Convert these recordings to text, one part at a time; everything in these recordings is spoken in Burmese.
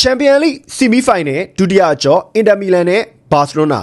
ချန်ပီယံလိဆီမီဖိုင်နယ်ဒုတိယအကျော်အင်တာမီလန်နဲ့ဘာစီလိုနာ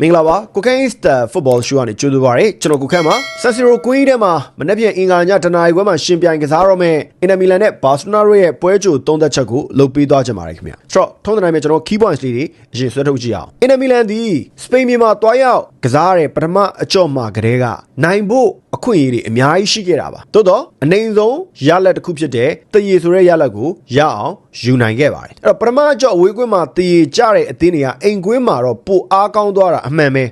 မင်္ဂလာပါကိုကင်းစတာဖုတ်ဘောရှူကနေကြိုးဆိုပါရစေကျွန်တော်ကိုခန့်ပါဆန်စီရိုကွင်းထဲမှာမနေ့ပြန်အင်္ဂါညတနာရီခွဲမှာရှင်ပြိုင်ကစားတော့မဲ့အင်တာမီလန်နဲ့ဘာစီလိုနာတို့ရဲ့ပွဲကြိုသုံးသက်ချက်ကိုလုပ်ပေးသွားကြပါရစေခင်ဗျာဆိုတော့ထုံးတဲ့တိုင်းမှာကျွန်တော် key points လေးတွေအရင်ဆွဲထုတ်ကြည့်အောင်အင်တာမီလန်ဒီစပိန်ပြည်မှာတွားရောက်ကစားရတဲ့ပထမအကြော့မှာကလေးကနိုင်ဖို့ အခွင့်အရေးတွေအများကြီးရှိခဲ့တာပါတိုးတော့အနေဆုံးရလက်တစ်ခုဖြစ်တဲ့တရေဆိုတဲ့ရလက်ကိုရအောင်ယူနိုင်ခဲ့ပါတယ်အဲ့တော့ပထမအကြော့အဝေးကွင်းမှာတရေကြတဲ့အသင်းတွေကအိမ်ကွင်းမှာတော့ပိုအားကောင်းသွားတာအမှန်ပဲ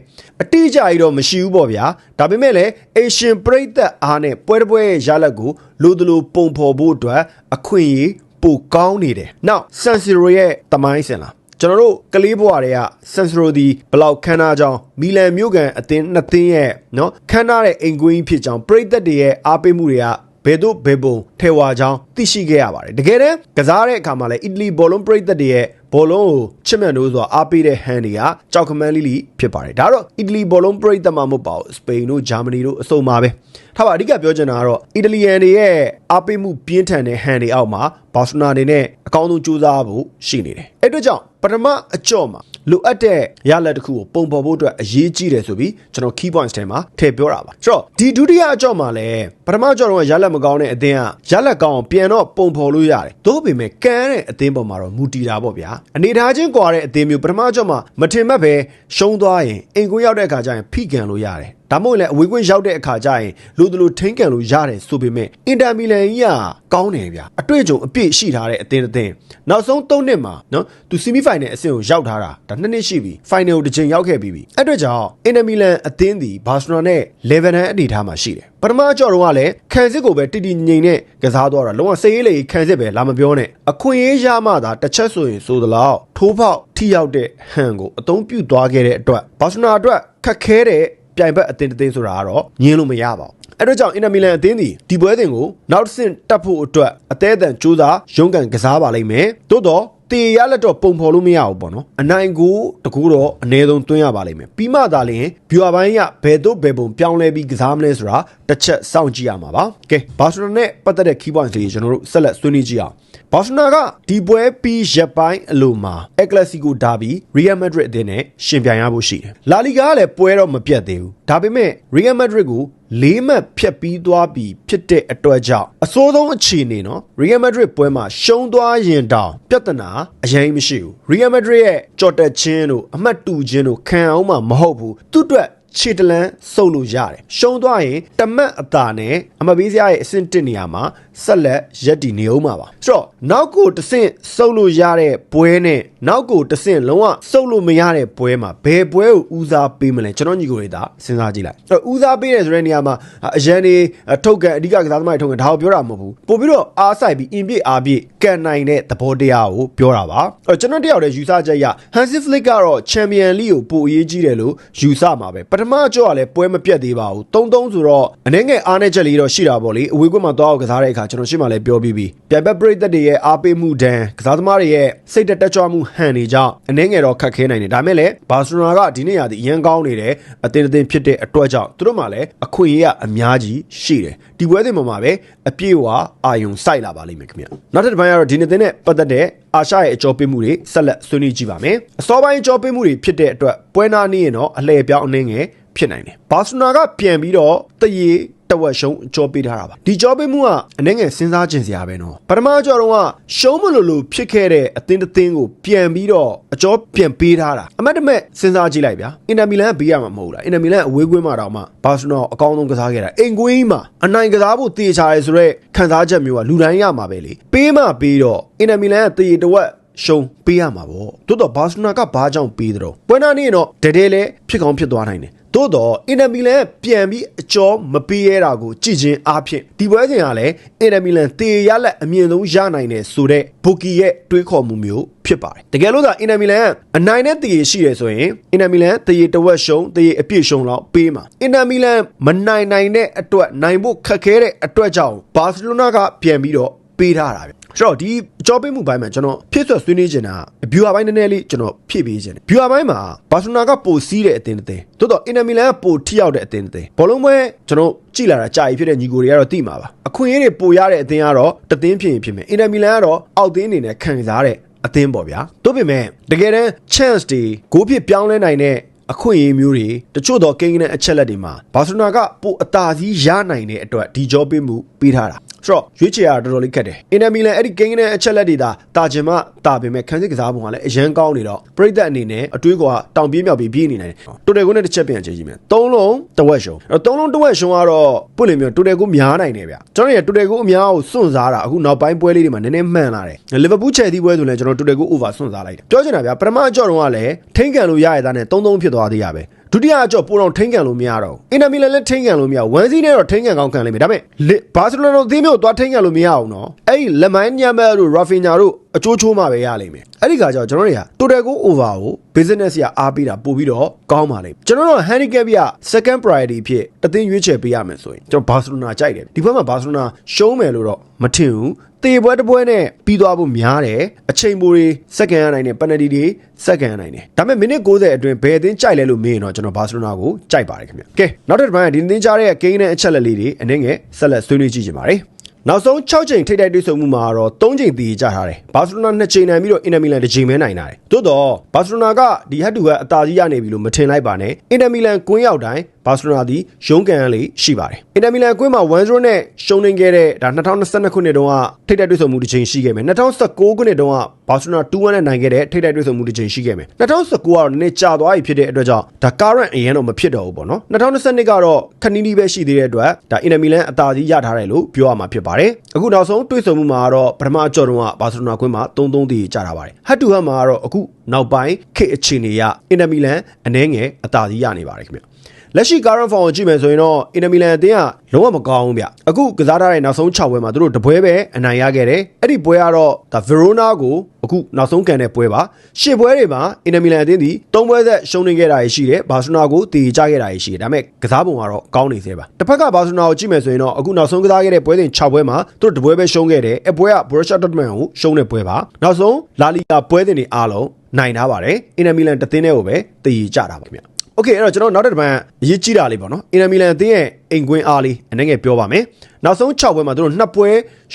အတိအကျကြီးတော့မရှိဘူးပေါ့ဗျာဒါပေမဲ့လည်းအေရှင်ပရိသတ်အားနဲ့ပွဲတစ်ပွဲရဲ့ရလက်ကိုလိုသလိုပုံဖော်ဖို့အတွက်အခွင့်အရေးပိုကောင်းနေတယ်နောက်ဆန်စီရိုရဲ့တမိုင်းစင်လား ကျွန်တော်တို့ကလေးဘွားတွေကဆန်စရိုဒီဘလောက်ခန်းနာကြောင်းမီလန်မြို့ကန်အသင်းနှစ်သင်းရဲ့နော်ခန်းနာတဲ့အိမ်ကွင်းဖြစ်ကြောင်းပရိသတ်တွေရဲ့အားပေးမှုတွေကဘယ်တို့ဘယ်ပုံထဲဝါကြောင်းသိရှိခဲ့ရပါတယ်တကယ်တမ်းကစားတဲ့အခါမှာလည်းအီတလီဘောလုံးပရိသတ်တွေရဲ့ဘောလုံးကိုချစ်မြတ်လို့ဆိုတာအားပေးတဲ့ဟန်တွေကကြောက်ခမန်းလိလိဖြစ်ပါတယ်ဒါတော့အီတလီဘောလုံးပရိသတ်မှမဟုတ်ပါဘူးစပိန်တို့ဂျာမနီတို့အစုံပါပဲထားပါအဓိကပြောချင်တာကတော့အီတလီယန်တွေရဲ့အားပေးမှုပြင်းထန်တဲ့ဟန်တွေအောက်မှာဘာစနာတွေနဲ့အကောင်းဆုံးကြိုးစားဖို့ရှိနေတယ်အဲ့အတွက်ကြောင့် ပထမအကြော့မှာလိုအပ်တဲ့ရလက်တစ်ခုကိုပုံဖော်ဖို့အတွက်အရေးကြီးတယ်ဆိုပြီးကျွန်တော် key points ထဲမှာထည့်ပြောတာပါဆိုတော့ဒီဒုတိယအကြော့မှာလည်းပထမအကြော့တော့ရလက်မကောင်းတဲ့အသင်းကရလက်ကောင်းအောင်ပြန်တော့ပုံဖော်လို့ရတယ်သို့ပေမဲ့ကန်းတဲ့အသင်းပေါ်မှာတော့မူတည်တာပေါ့ဗျာအနေထားချင်းကွာတဲ့အသင်းမျိုးပထမအကြော့မှာမထင်မှတ်ပဲရှုံးသွားရင်အိမ်ကိုရောက်တဲ့အခါကျရင်ဖိကန်လို့ရတယ်ဒါမှမဟုတ်လည်းအဝေးကွင်းရောက်တဲ့အခါကျရင်လူတို့လိုထိန်းကန်လို့ရတယ်ဆိုပေမဲ့အင်တာမီလန်ကြီးကကောင်းတယ်ဗျာအတွေ့အကြုံအပြည့်ရှိထားတဲ့အသင်းတစ်သင်းနောက်ဆုံး၃နှစ်မှာနော်သူဆီမီဖိုင်နယ်အဆင့်ကိုရောက်ထားတာဒါနှစ်နှစ်ရှိပြီဖိုင်နယ်ကိုတစ်ချိန်ရောက်ခဲ့ပြီးပြီအဲ့အတွက်ကြောင့်အင်တာမီလန်အသင်းဒီဘာစီလိုနာနဲ့လေဗန်နန်အနေထားမှာရှိတယ်ပထမအကြော့တော့ကလည်းခံစစ်ကိုပဲတိတိငိမ့်နဲ့ကစားသွားတာလုံးဝစေးရေးလေခံစစ်ပဲလာမပြောနဲ့အခွင့်အရေးရမှသာတစ်ချက်ဆိုရင်ဆိုသလောက်ထိုးပေါက်ထိရောက်တဲ့ဟန်ကိုအသုံးပြုသွားခဲ့တဲ့အတွက်ဘာစီလိုနာအတွက်ခက်ခဲတဲ့ ပြိုင်ဘက်အသင်းတစ်သင်းဆိုတာကတော့ညင်းလို့မရပါဘူးအဲ့တော့ကြောင့်အင်တာမီလန်အသင်းဒီဒီပွဲစဉ်ကိုနောက်တစ်ဆင့်တက်ဖို့အတွက်အသေးအတန်ကြိုးစားရုန်းကန်ကစားပါလိမ့်မယ်သို့တော့ တေရလက်တော့ပုံဖော်လို့မရဘူးပေါ့နော်အနိုင်ကိုတကူတော့အနည်းဆုံးသွင်းရပါလိမ့်မယ်ပြီးမှသာလျှင်ဘီဝါပိုင်းကဘယ်တော့ဘယ်ပုံပြောင်းလဲပြီးကစားမလဲဆိုတာတစ်ချက်စောင့်ကြည့်ရမှာပါကဲဘာစီလိုနာနဲ့ပတ်သက်တဲ့ key points လေးကျွန်တော်တို့ဆက်လက်ဆွေးနွေးကြည့်အောင်ဘာစီလိုနာကဒီပွဲပြီးရက်ပိုင်းအလိုမှာအက်ကလစီကိုဒါဘီရီယယ်မက်ဒရစ်အသင်းနဲ့ရှင်ပြိုင်ရဖို့ရှိတယ်လာလီဂါကလည်းပွဲတော့မပြတ်သေးဘူးဒါပေမဲ့ရီယယ်မက်ဒရစ်ကို လေးမှတ်ဖြတ်ပြီးသွားပြီဖြစ်တဲ့အတွက်ကြောင့်အစိုးဆုံးအခြေအနေနော်ရီယယ်မက်ဒရစ်ပွဲမှာရှုံးသွားရင်တောင်ပြဿနာအရင်မရှိဘူးရီယယ်မက်ဒရစ်ရဲ့ကြော်တက်ချင်းတို့အမှတ်တူချင်းတို့ခံအောင်မှမဟုတ်ဘူးသူ့အတွက် ခြေတလန်းစုပ်လို့ရတယ်ရှုံးသွားရင်တမတ်အတာနဲ့အမပေးစရာရဲ့အဆင့်တစ်နေရာမှာဆက်လက်ရက်တည်နေအောင်မှာပါဆိုတော့နောက်ကိုတဆင့်စုပ်လို့ရတဲ့ပွဲနဲ့နောက်ကိုတဆင့်လုံးဝစုပ်လို့မရတဲ့ပွဲမှာဘယ်ပွဲကိုဦးစားပေးမလဲကျွန်တော်ညီကိုတွေဒါစဉ်းစားကြည့်လိုက်အဲ့တော့ဦးစားပေးတယ်ဆိုတဲ့နေရာမှာအရန်နေထုတ်ကန်အဓိကကစားသမားတွေထုတ်ကန်ဒါကိုပြောတာမဟုတ်ဘူးပို့ပြီးတော့အားဆိုင်ပြီးအင်ပြည့်အားပြည့်ကန်နိုင်တဲ့သဘောတရားကိုပြောတာပါအဲ့တော့ကျွန်တော်တယောက်တည်းယူဆချက်ရ Hansi Flick ကတော့ Champion League ကိုပိုအရေးကြီးတယ်လို့ယူဆမှာပဲပထမကြော့ကလည်းပွဲမပြတ်သေးပါဘူး3-3ဆိုတော့အနေငယ်အားနဲ့ချက်လေးတော့ရှိတာပေါ့လေအဝေးကွင်းမှာသွားအောင်ကစားတဲ့အခါကျွန်တော်ရှင်းမှလည်းပြောပြီးပြီပြိုင်ဘက်ပရိသတ်တွေရဲ့အားပေးမှုဒဏ်ကစားသမားတွေရဲ့စိတ်တက်ကြွမှုဟန်တွေကြောင့်အနေငယ်တော့ခက်ခဲနိုင်တယ်ဒါပေမဲ့လည်းဘာစီလိုနာကဒီနေ့ရာဒီအရင်ကောင်းနေတယ်အသင်းအသင်းဖြစ်တဲ့အတွက်ကြောင့်သူတို့မှလည်းအခွင့်အရေးအများကြီးရှိတယ်ဒီပွဲစဉ်မှာမှာပဲအပြည့်အဝအာယုံစိုက်လာပါလိမ့်မယ်ခင်ဗျနောက်တစ်ပိုင်းကတော့ဒီနေ့သင်းနဲ့ပတ်သက်တဲ့ အာရှရဲ့အကြောပေးမှုတွေဆက်လက်ဆွေးနွေးကြည့်ပါမယ်အစောပိုင်းအကြောပေးမှုတွေဖြစ်တဲ့အတွက်ပွဲနာနေရင်တော့အလှည့်ပြောင်းအနေငယ်ဖြစ်နိုင်တယ်ဘာစီလိုနာကပြန်ပြီးတော့တရေ တဝက်ရှုံးကြောပေးထားတာပါဒီကြောပေးမှုကအနှဲငယ်စဉ်းစားခြင်းစရာပဲနော်ပထမကြောတော့ကရှုံးမလို့လို့ဖြစ်ခဲ့တဲ့အသင်းတစ်သင်းကိုပြန်ပြီးတော့အကြောပြန်ပေးထားတာအမတ်တမဲ့စဉ်းစားကြည့်လိုက်ဗျာအင်တာမီလန်ကဘေးရမှာမဟုတ်လားအင်တာမီလန်အဝေးကွင်းမှာတောင်မှဘာစနောအကောင်းဆုံးကစားခဲ့တာအိမ်ကွင်းမှာအနိုင်ကစားဖို့တေချာရဲဆိုတော့ခံစားချက်မျိုးကလူတိုင်းရမှာပဲလေပေးမှပေးတော့အင်တာမီလန်ကတေတဝက်ရှုံပေးရမှာပေါ့တိုးတော့ဘာစနာကဘာကြောင့်ပေးတယ်တော့ပွဲနာနေတော့ဒတဲလဲဖြစ်ကောင်းဖြစ်သွားနိုင်တယ် သို့တော့အင်တာမီလန်ပြန်ပြီးအကျော်မပေးရတာကိုကြည်ချင်းအားဖြင့်ဒီပွဲစဉ်ကလည်းအင်တာမီလန်တေရလက်အမြင့်ဆုံးရနိုင်တယ်ဆိုတော့ဘူကီရဲ့တွေးခေါ်မှုမျိုးဖြစ်ပါတယ်တကယ်လို့သာအင်တာမီလန်အနိုင်နဲ့တရေရှိတယ်ဆိုရင်အင်တာမီလန်တရေတဝက်ရှုံးတရေအပြည့်ရှုံးလောက်ပေးမှာအင်တာမီလန်မနိုင်နိုင်တဲ့အတွက်နိုင်ဖို့ခက်ခဲတဲ့အတွက်ကြောင့်ဘာစီလိုနာကပြန်ပြီးတော့ပေးထားတာဗျ အဲ့တော့ဒီအကြောပေးမှုပိုင်းမှာကျွန်တော်ဖြစ်ဆွဆွေးနွေးချင်တာဘျူဟာပိုင်းနည်းနည်းလေးကျွန်တော်ဖြည့်ပေးခြင်းဘျူဟာပိုင်းမှာဘာစီလိုနာကပိုစီးတဲ့အသင်းတစ်သင်းတိုးတော့အင်တာမီလန်ကပိုထိရောက်တဲ့အသင်းတစ်သင်းဘောလုံးပွဲကျွန်တော်ကြည့်လာတာကြာပြီဖြစ်တဲ့ညီကိုတွေကတော့သိမှာပါအခွင့်အရေးတွေပိုရတဲ့အသင်းကတော့တသင်းဖြစ်ရင်ဖြစ်မယ်အင်တာမီလန်ကတော့အောက်သင်းအနေနဲ့ခံစားတဲ့အသင်းပေါ့ဗျာတို့ပေမဲ့တကယ်တမ်း chance တွေဂိုးဖြစ်ပြောင်းလဲနိုင်တဲ့အခွင့်အရေးမျိုးတွေတချို့တော့ကိန်းနဲ့အချက်လက်တွေမှာဘာစီလိုနာကပိုအသာစီးရနိုင်တဲ့အတွက်ဒီကြောပေးမှုပေးထားတာ ဆိုတော့ရွေးချယ်ရတော်တော်လေးခက်တယ်အင်တာမီလန်အဲ့ဒီကိန်းနဲ့အချက်လက်တွေဒါတာချင်မှတာပေမဲ့ခန်းစစ်ကစားပုံကလည်းအရန်ကောင်းနေတော့ပရိသတ်အနေနဲ့အတွေးကတောင်ပြေးမြောက်ပြေးပြေးနေနိုင်တယ်တိုတယ်ကိုနဲ့တစ်ချက်ပြန်ကြည့်ကြည့်မယ်သုံးလုံးတဝက်ရှုံအဲ့တော့သုံးလုံးတဝက်ရှုံကတော့ပွင့်လင်းမျိုးတိုတယ်ကိုများနိုင်တယ်ဗျကျွန်တော်ရတိုတယ်ကိုအများကိုစွန့်စားတာအခုနောက်ပိုင်းပွဲလေးတွေမှာနည်းနည်းမှန်လာတယ်လီဗာပူးချယ်သီးပွဲဆိုလည်းကျွန်တော်တိုတယ်ကို over စွန့်စားလိုက်တယ်ပြောချင်တာဗျပထမအကြော့တုန်းကလည်းထိန်းကန်လို့ရရတဲ့နဲ့3-3ဖြစ်သွားသေးရပဲ ဒုတိယအကြော့ပိုတော့ထိန်းကန်လို့မရတော့ဘူးအင်တာမီလန်လည်းထိန်းကန်လို့မရဘူးဝမ်စီနဲ့တော့ထိန်းကန်ကောင်းခံလိမ့်မယ်ဒါပေမဲ့ဘာစီလိုနာတို့အသင်းမျိုးသွားထိန်းကန်လို့မရအောင်နော်အဲ့ဒီလက်မိုင်းညမ်ဘတ်တို့ရာဖင်ညာတို့အချိုးချိုးမှပဲရလိမ့်မယ်အဲ့ဒီခါကျတော့ကျွန်တော်တို့ကတိုတယ်ကို over ကို business ရအားပေးတာပို့ပြီးတော့ကောင်းပါလိမ့်မယ်ကျွန်တော်တို့ handicap ရ second priority ဖြစ်တသင်းရွေးချယ်ပေးရမယ်ဆိုရင်ကျွန်တော်ဘာစီလိုနာကြိုက်တယ်ဒီဘက်မှာဘာစီလိုနာရှုံးမယ်လို့တော့မထင်ဘူး တေပွဲတစ်ပွဲနဲ့ပြီးသွားဖို့များတယ်အချိန်ပိုတွေစက္ကန့်ရနိုင်တယ်ပန်နတီတွေစက္ကန့်ရနိုင်တယ်ဒါပေမဲ့မိနစ်60အတွင်းဘယ်အသင်းကြိုက်လဲလို့မေးရင်တော့ကျွန်တော်ဘာစီလိုနာကိုကြိုက်ပါတယ်ခင်ဗျကဲနောက်တစ်ပိုင်းကဒီသင်းကြားတဲ့ဂိမ်းနဲ့အချက်လက်လေးတွေအနေငယ်ဆက်လက်ဆွေးနွေးကြည့်ကြပါမယ်နောက်ဆုံး6ချိန်ထိပ်တိုက်တွေ့ဆုံမှုမှာတော့3ချိန်တည်ကြထားတယ်။ဘာစီလိုနာ2ချိန်နိုင်ပြီးတော့အင်တာမီလန်တစ်ချိန်ပဲနိုင်တာတယ်။သို့တော့ဘာစီလိုနာကဒီဟက်တူကအသာကြီးရနေပြီလို့မထင်လိုက်ပါနဲ့။အင်တာမီလန်ကွင်းရောက်တိုင်း ဘာစီလိုနာသည်ရုန်းကန်ရလေးရှိပါတယ်။အင်တာမီလန်ကွင်းမှာ1-0နဲ့ရှုံးနေခဲ့တဲ့ဒါ2022ခုနှစ်တုန်းကထိပ်တိုက်တွေ့ဆုံမှုတစ်ချိန်ရှိခဲ့မယ်။2019ခုနှစ်တုန်းကဘာစီလိုနာ2-1နဲ့နိုင်ခဲ့တဲ့ထိပ်တိုက်တွေ့ဆုံမှုတစ်ချိန်ရှိခဲ့မယ်။2019ကတော့နည်းနည်းကြာသွားပြီဖြစ်တဲ့အတွက်ကြောင့်ဒါ current အရင်တော့မဖြစ်တော့ဘူးပေါ့နော်။2022ကတော့ခဏီးနီးပဲရှိသေးတဲ့အတွက်ဒါအင်တာမီလန်အသာကြီးရထားတယ်လို့ပြောရမှာဖြစ်ပါတယ်။အခုနောက်ဆုံးတွေ့ဆုံမှုမှာကတော့ပထမအကြော့တုန်းကဘာစီလိုနာကွင်းမှာ3-3တည်ကြတာပါတယ်။ဟတ်တူဟတ်မှာကတော့အခုနောက်ပိုင်းခေတ်အခြေအနေရအင်တာမီလန်အနှဲငယ်အသာကြီးရနေပါတယ်ခင်ဗျ။ လက်ရှိ current form ကိုကြည့်မယ်ဆိုရင်တော့အင်တာမီလန်အသင်းကလုံးဝမကောင်းဘူးဗျအခုကစားထားတဲ့နောက်ဆုံး6ပွဲမှာသူတို့တပွဲပဲအနိုင်ရခဲ့တယ်အဲ့ဒီပွဲကတော့ဒါ Verona ကိုအခုနောက်ဆုံးကန်တဲ့ပွဲပါရှစ်ပွဲတွေမှာအင်တာမီလန်အသင်းဒီ၃ပွဲသက်ရှုံးနေခဲ့တာရှိတယ်ဘာစီလိုနာကိုတည်ကြခဲ့တာရှိတယ်ဒါပေမဲ့ကစားပုံကတော့ကောင်းနေသေးပါတစ်ဖက်ကဘာစီလိုနာကိုကြည့်မယ်ဆိုရင်တော့အခုနောက်ဆုံးကစားခဲ့တဲ့ပွဲစဉ်6ပွဲမှာသူတို့တပွဲပဲရှုံးခဲ့တယ်အပွဲက Borussia Dortmund ကိုရှုံးတဲ့ပွဲပါနောက်ဆုံးလာလီဂါပွဲစဉ်တွေအားလုံးနိုင်ထားပါတယ်အင်တာမီလန်တသင်းတဲ့ကိုပဲတည်ကြတာပါခင်ဗျ โอเคအဲ့တော့ကျွန်တော်နောက်တစ်ပတ်အရေးကြီးတာလေးပေါ့နော်အင်တာမီလန်အသင်းရဲ့ အိမ်ကွင်းအားလေးအနေငယ်ပြောပါမယ်နောက်ဆုံး6ပွဲမှာသူတို့2ပွဲ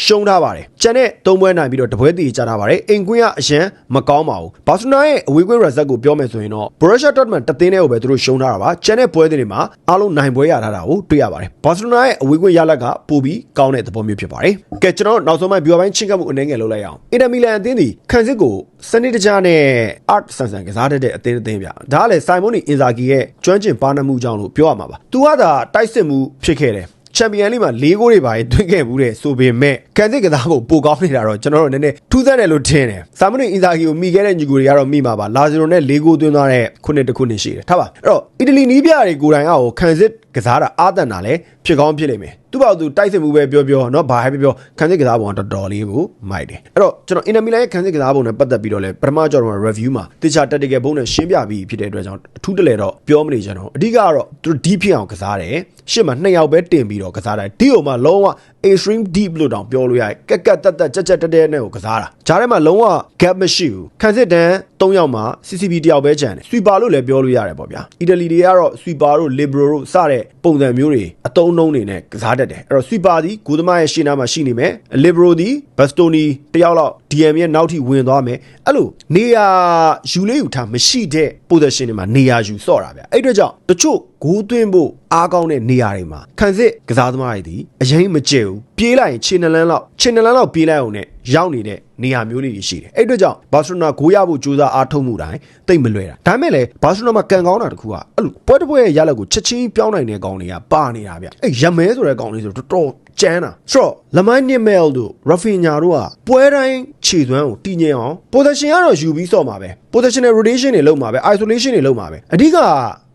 ရှုံးထားပါတယ်ကျန်တဲ့3ပွဲနိုင်ပြီးတော့တပွဲတည်ကြထားပါတယ်အိမ်ကွင်းကအရန်မကောင်းပါဘူးဘာစီလိုနာရဲ့အဝေးကွင်း result ကိုပြောမယ်ဆိုရင်တော့ Borussia Dortmund တသင်းနဲ့ကိုပဲသူတို့ရှုံးထားတာပါကျန်တဲ့ပွဲတွေမှာအားလုံးနိုင်ပွဲရထားတာကိုတွေ့ရပါတယ်ဘာစီလိုနာရဲ့အဝေးကွင်းရလဒ်ကပိုပြီးကောင်းတဲ့သဘောမျိုးဖြစ်ပါတယ်ကဲကျွန်တော်နောက်ဆုံးမှ view ပိုင်းချင်းကပ်မှုအနေငယ်လုပ်လိုက်အောင်အင်တာမီလန်အသင်းဒီခံစစ်ကိုစနစ်တကျနဲ့ art ဆန်ဆန်ကစားတတ်တဲ့အသင်းအသင်းဗျဒါကလည်း Simon Inzaghi ရဲ့ကျွမ်းကျင်ပါနမှုကြောင့်လို့ပြောရမှာပါသူကသာတိုက်စစ်မှုဖြစ်ခဲ့တယ်ချန်ပီယံလိမှာ၄ဂိုးတွေပါတွင်းခဲ့ဘူးတဲ့ဆိုပေမဲ့ကန်စစ်ကစားဖို့ပိုကောင်းနေတာတော့ကျွန်တော်တို့နည်းနည်းထူးဆန်းတယ်လို့ထင်တယ်။ဆာမနီအင်ဇာဂီကိုမိခဲ့တဲ့ညီကိုတွေကတော့မိမှာပါ။လာဇီရိုနဲ့၄ဂိုးသွင်းသွားတဲ့ခုနှစ်တစ်ခုနှစ်ရှိတယ်။ထားပါ။အဲ့တော့အီတလီနီးပြတွေကိုယ်တိုင်အောကန်စစ်ကစားတာအာသန်တာလည်းဖြစ်ကောင်းဖြစ်လိမ့်မယ်။ သူ့ဘောက်သူတိုက်စစ်မှုပဲပြောပြောเนาะဘာဟဲပြောပြောခန်းစစ်ကစားပုံကတော်တော်လေးကိုမိုက်တယ်။အဲ့တော့ကျွန်တော်အင်တာမီလန်ရဲ့ခန်းစစ်ကစားပုံနဲ့ပတ်သက်ပြီးတော့လဲပထမကြော်တော့ review မှာတခြား tactical ဘုံနဲ့ရှင်းပြပြီးဖြစ်တဲ့အတွက်ကြောင့်အထူးတလဲတော့ပြောမနေကြတော့အဓိကကတော့သူဒီဖြစ်အောင်ကစားတယ်။ရှစ်မှာနှစ်ယောက်ပဲတင်ပြီးတော့ကစားတယ်။ဒီဟိုမှာလုံးဝ extreme deep လို့တောင်ပြောလို့ရတယ်။ကက်ကက်တက်တက်ကြက်ကြက်တက်တက်နဲ့ကိုကစားတာ။ဂျားထဲမှာလုံးဝ gap မရှိဘူး။ခန်းစစ်တန်း၃ယောက်မှာ CCB တယောက်ပဲကျန်တယ်။ sweeper လို့လည်းပြောလို့ရတယ်ပေါ့ဗျာ။အီတလီတွေကတော့ sweeper တို့ libero တို့စတဲ့ပုံစံမျိုးတွေအတုံးနှုံးတွေနဲ့ကစားတတ်တယ်။အဲ့တော့ sweeper ဒီဂူသမားရဲ့ရှေ့နားမှာရှိနေမယ်။ libero ဒီ bastoni တယောက်လောက် DM ရဲ့နောက်ထိဝင်သွားမယ်။အဲ့လိုနေရာယူလေးယူထားမရှိတဲ့ position တွေမှာနေရာယူဆော့တာဗျ။အဲ့အတွက်ကြောင့်တချို့ဂိုးသွင်းဖို့အားကောင်းတဲ့နေရာတွေမှာခံစစ်ကစားသမားတွေဒီအရင်မကျဲဘူးပြေးလိုက်ရင်ခြေနှလန်းလောက်ခြေနှလန်းလောက်ပြေးလိုက်အောင်နဲ့ရောက်နေတဲ့နေရာမျိုးလေးတွေရှိတယ်အဲ့အတွက်ကြောင့်ဘာစီလိုနာဂိုးရဖို့ကြိုးစားအားထုတ်မှုတိုင်းတိတ်မလွယ်တာဒါပေမဲ့လည်းဘာစီလိုနာမှာကန်ကောင်းတာတခုကအဲ့လိုပွဲတစ်ပွဲရဲ့ရလက်ကိုချက်ချင်းပြောင်းနိုင်တဲ့ကောင်တွေကပါနေတာဗျအဲ့ရမဲဆိုတဲ့ကောင်လေးဆိုတော်တော်ကျန်းတာဆိုတော့လမိုင်းနစ်မဲလ်တို့ရဖင်ညာတို့ကပွဲတိုင်းခြေသွမ်းကိုတည်ငြိမ်အောင် position ကတော့ယူပြီးစော့မှာပဲ positional rotation တွေလုပ်မှာပဲ isolation တွေလုပ်မှာပဲအဓိက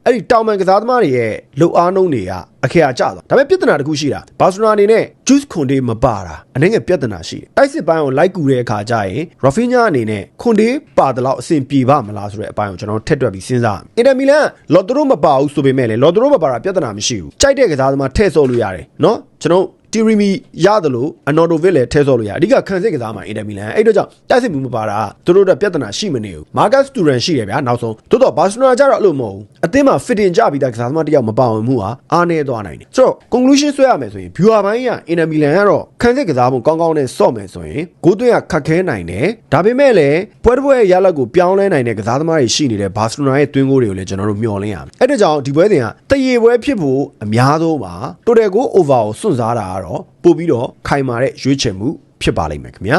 အဲ့ဒီတောင်မန်ကစားသမားတွေရဲ့လှုပ်အားနှုံးတွေကအခရာကျသွားဒါပေမဲ့ပြဿနာတစ်ခုရှိတာဘာစီလိုနာအနေနဲ့ juice ခွန်တေးမပါတာအနေငယ်ပြဿနာရှိတယ်တိုက်စစ်ပိုင်းကိုလိုက်ကူတဲ့အခါကျရင် Rafinha အနေနဲ့ခွန်တေးပါတလောက်အဆင်ပြေပါမလားဆိုတဲ့အပိုင်းကိုကျွန်တော်ထက်တွက်ပြီးစဉ်းစားအင်တာမီလန်လော်ဒရိုမပါဘူးဆိုပေမဲ့လေလော်ဒရိုမပါတာပြဿနာမရှိဘူးကြိုက်တဲ့ကစားသမားထည့်ဆော့လို့ရတယ်နော်ကျွန်တော် တီရီမီရတယ်လို့အနော်ဒိုဗစ်လည်းထဲဆော့လို့ရအဓိကခံစစ်ကစားမှာအင်တာမီလန်အဲ့တော့ကြောင့်တိုက်စစ်မှုမပါတာသူတို့တို့ပြဿနာရှိမနေဘူးမာကတ်စတူရန်ရှိတယ်ဗျာနောက်ဆုံးသို့တော့ဘာစီလိုနာကျတော့အဲ့လိုမဟုတ်ဘူးအသင်းမှာ fit in ကြပြီးသားကစားသမားတစ်ယောက်မပါဝင်မှုဟာအားနည်းသွားနိုင်တယ်ဆိုတော့ conclusion ဆွဲရမယ်ဆိုရင် viewer ဘိုင်းကအင်တာမီလန်ကတော့ခံစစ်ကစားမှုကောင်းကောင်းနဲ့ဆော့မယ်ဆိုရင်ဂိုးသွင်းကခက်ခဲနိုင်တယ်ဒါပေမဲ့လည်းပွဲတစ်ပွဲရဲ့ရလဒ်ကိုပြောင်းလဲနိုင်တဲ့ကစားသမားတွေရှိနေတဲ့ဘာစီလိုနာရဲ့သွင်းဂိုးတွေကိုလည်းကျွန်တော်တို့မျှော်လင့်ရမယ်အဲ့ဒါကြောင့်ဒီပွဲစဉ်ကတရေပွဲဖြစ်ဖို့အများဆုံးပါ total goal over ကိုစွန့်စားတာကတော့ပို့ပြီးတော့ခိုင်မာတဲ့ရွေးချယ်မှုဖြစ်ပါလိမ့်မယ်ခင်ဗျာ